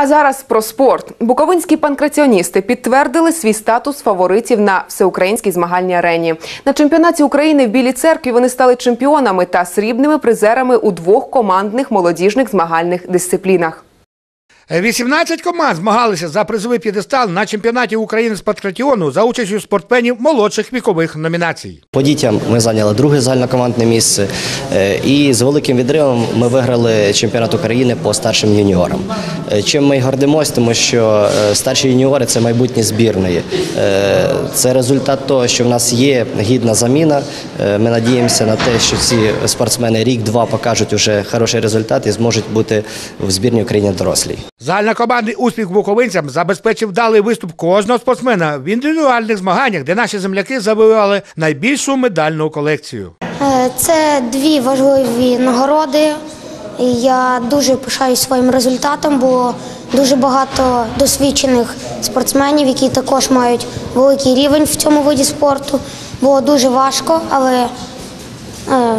А зараз про спорт. Буковинські панкраціоністи підтвердили свій статус фаворитів на всеукраїнській змагальній арені. На чемпіонаті України в Білій церкві вони стали чемпіонами та срібними призерами у двох командних молодіжних змагальних дисциплінах. 18 команд змагалися за призовий п'єдестал на чемпіонаті України з патриотіону за участю спортсменів молодших вікових номінацій. По дітям ми зайняли друге загальнокомандне місце. Е, І з великим відривом ми виграли чемпіонат України по старшим юніорам. Е, Чим ми гордимось, тому що е, старші юніори це майбутнє збірної. Це результат того, що в нас є гідна заміна. Ми надіємося на те, що ці спортсмени рік-два покажуть уже хороший результат і зможуть бути в збірній України дорослій. Загальнокомандний успіх буковинцям забезпечив вдалий виступ кожного спортсмена в індивідуальних змаганнях, де наші земляки завоювали найбільшу медальну колекцію. Е, Це дві важливі нагороди. Я дуже пишаюсь своїм результатом, бо дуже багато досвідчених спортсменів, які також мають великий рівень в цьому виді спорту. Було дуже важко, але е,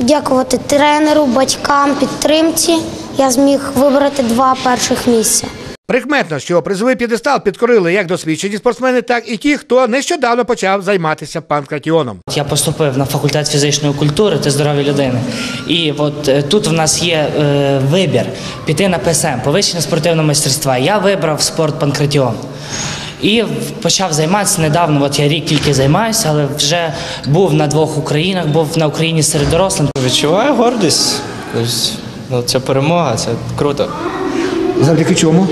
дякувати тренеру, батькам, підтримці, я зміг вибрати два перших місця. Прикметно, що призовий п'єдестал підкорили як досвідчені спортсмени, так і ті, хто нещодавно почав займатися панкратіоном. Я поступив на факультет фізичної культури та здоров'я людини. І от е, тут в нас є е, вибір піти на ПСМ, повищення спортивного майстерства. Я вибрав спорт панкратіон. І почав займатися недавно. От я рік тільки займаюся, але вже був на двох Українах, був на Україні серед дорослих. Відчуваю гордість. Ну, це перемога, це круто. Завдяки чому?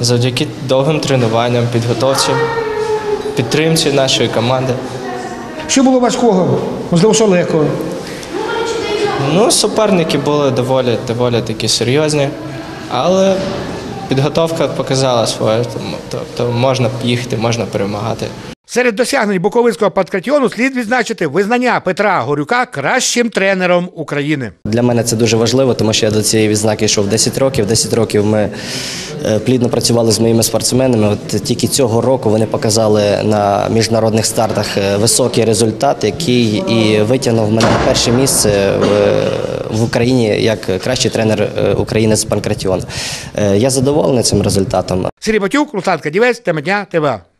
Завдяки довгим тренуванням, підготовці, підтримці нашої команди. Що було важкого? Можливо, що легкого? Ну, суперники були доволі, доволі такі серйозні, але підготовка показала своє, тобто можна їхати, можна перемагати. Серед досягнень Буковинського панкратіону слід відзначити визнання Петра Горюка кращим тренером України. Для мене це дуже важливо, тому що я до цієї відзнаки йшов 10 років. 10 років ми е, плідно працювали з моїми спортсменами. От тільки цього року вони показали на міжнародних стартах е, високий результат, який і витягнув мене на перше місце в, в Україні як кращий тренер е, України з панкратіону. Я задоволений цим результатом. Сергій Батюк, Руслан Кадівець, тема дня ТВА.